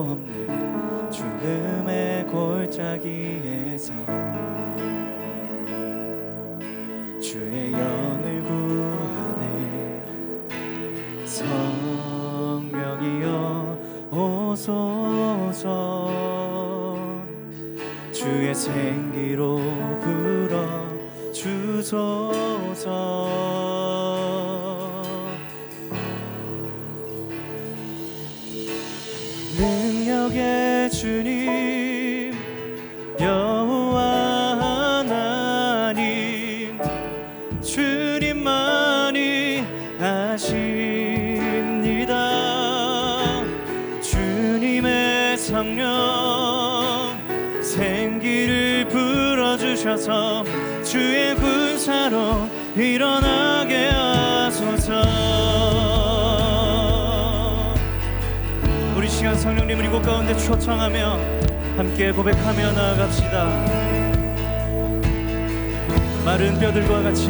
없는 죽음의 골짜기에서 주의 영을 구하네. 성령이여 오소서. 주의 생기로 불어 주소 생기를 불어주셔서 주의 군사로 일어나게 하소서. 우리 시간 성령님을 이곳 가운데 초청하며 함께 고백하며 나아갑시다. 마른 뼈들과 같이.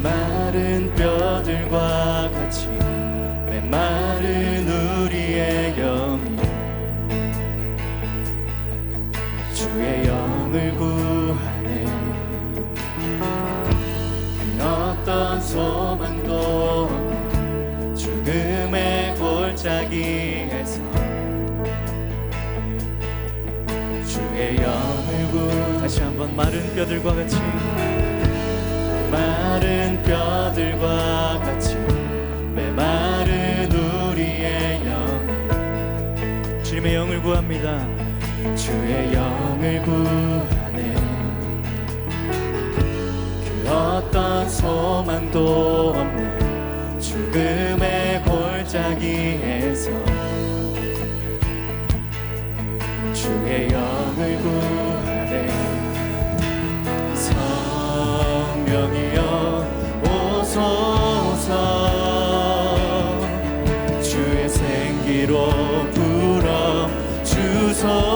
마른 뼈들과 같이. 메마른 우리의 영 영을 구하네. 그 어떤 소망도 죽음의 골짜기에서 주의 영을 구 다시 한번 마른 뼈들과 같이 마른 뼈들과 같이 메마른 우리의 영 주님의 영을 구합니다 주의 영을 구하네. 그 어떤 소망도 없는 죽음의 골짜기에서 주의 영을 구하네. 성령이여 오소서. 주의 생기로 불어 주소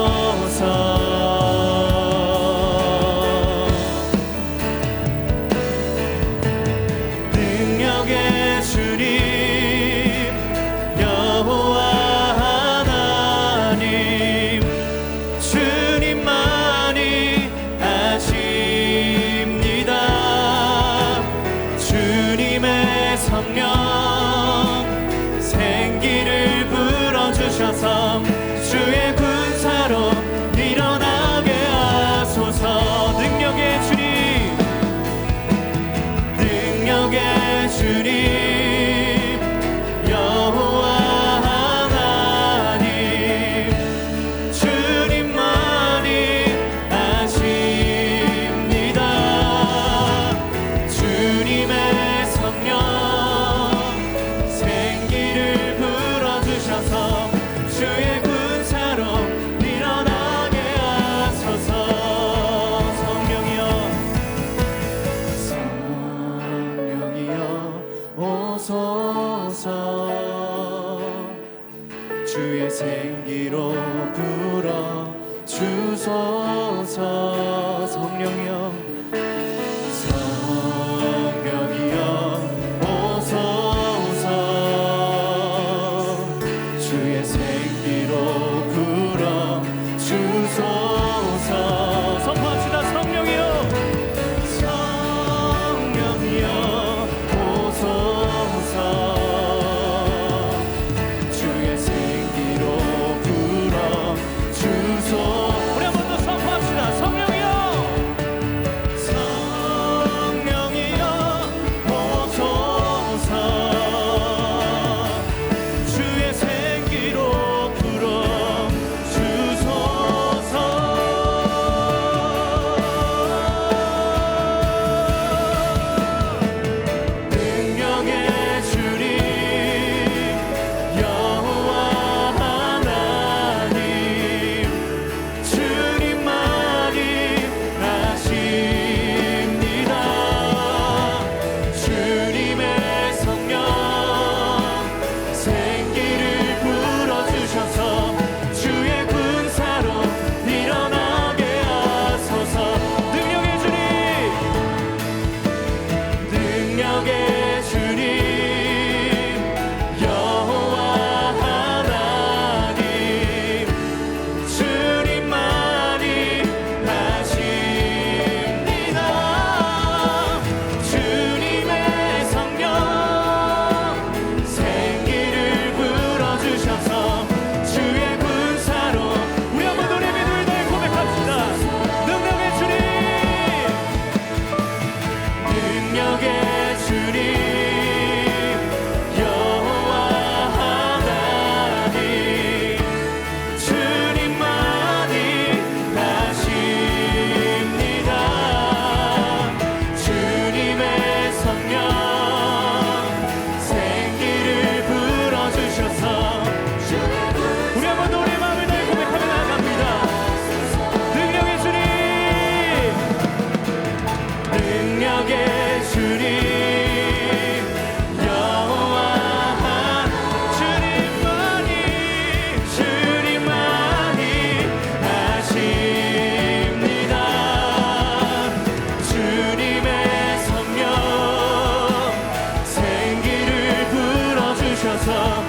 사랑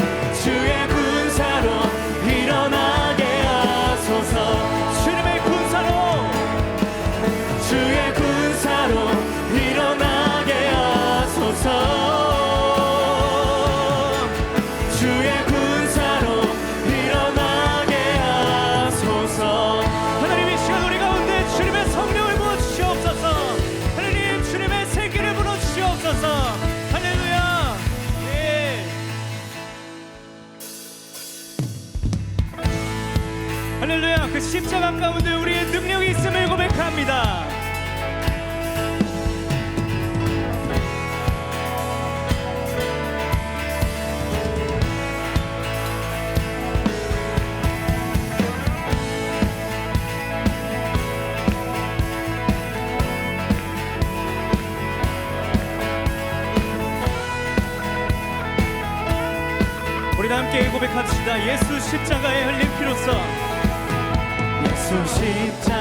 십자가 가운데 우리의 능력이 있음을 고백합니다. 우리 함께 고백합시다. 예수 십자가의 흘림 피로써 수십 장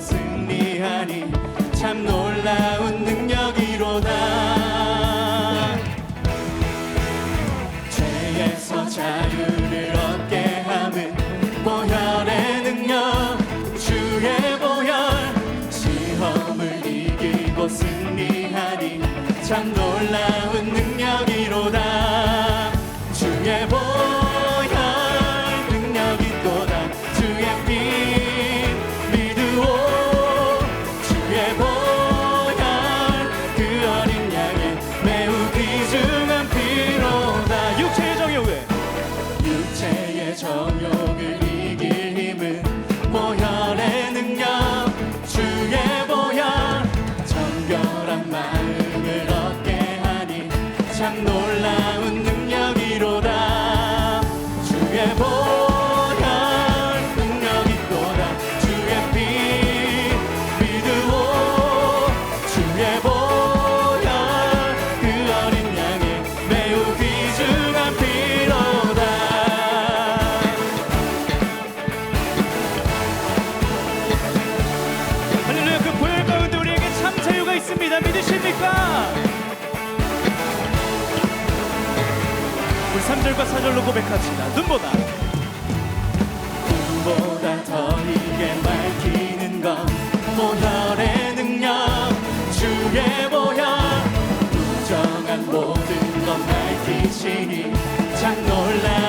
승리하니 참 놀라운 능력이로다. 죄에서 자유를 얻게 함은 보혈의 능력. 주의 보혈 시험을 이기고 승리하니 참 1절과 4절로 고백합시다. 눈보다. 눈보다 더 이게 밝히는 것 오늘의 능력. 주의 모양 무정한 모든 것 밝히시니 참 놀라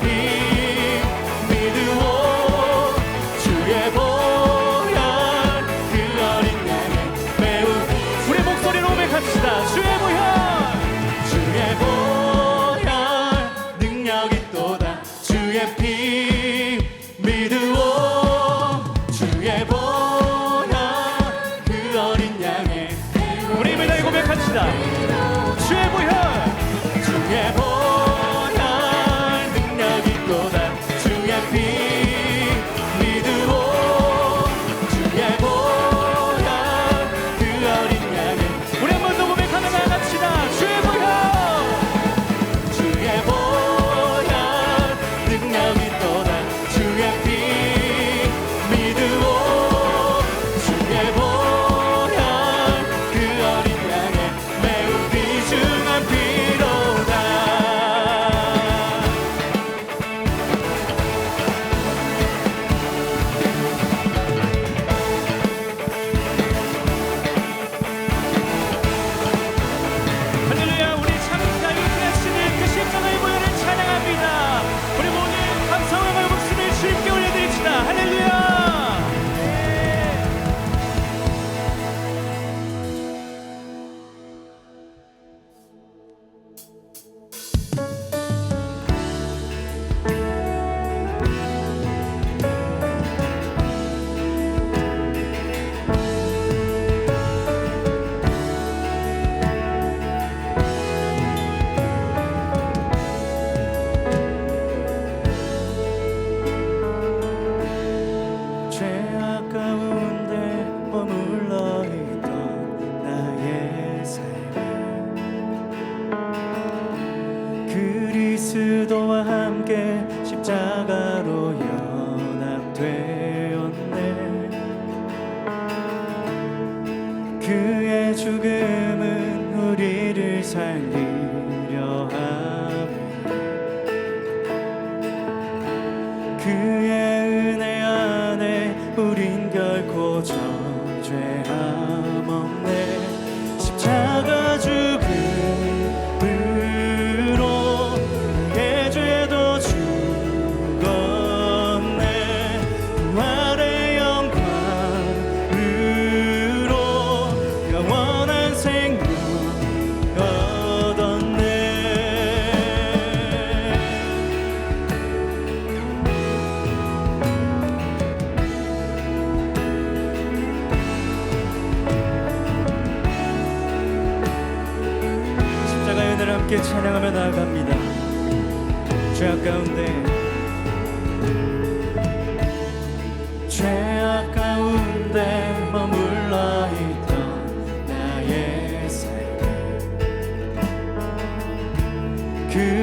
feet.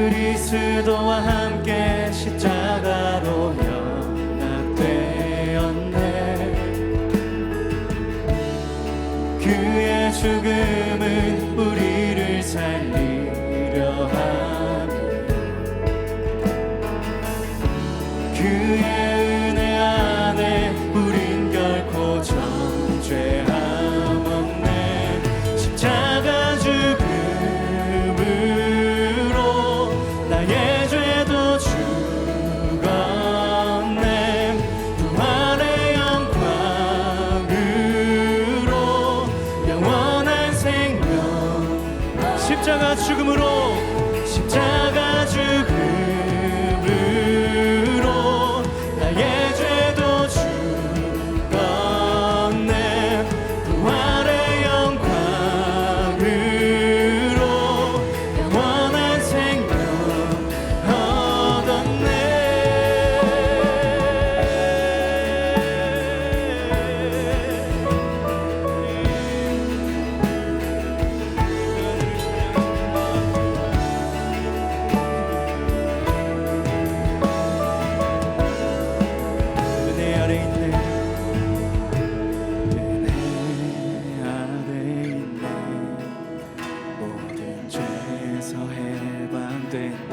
그리스도와 함께 십자가로 연락되었네. 그의 죽음 십자가 죽음으로 십자가 thing.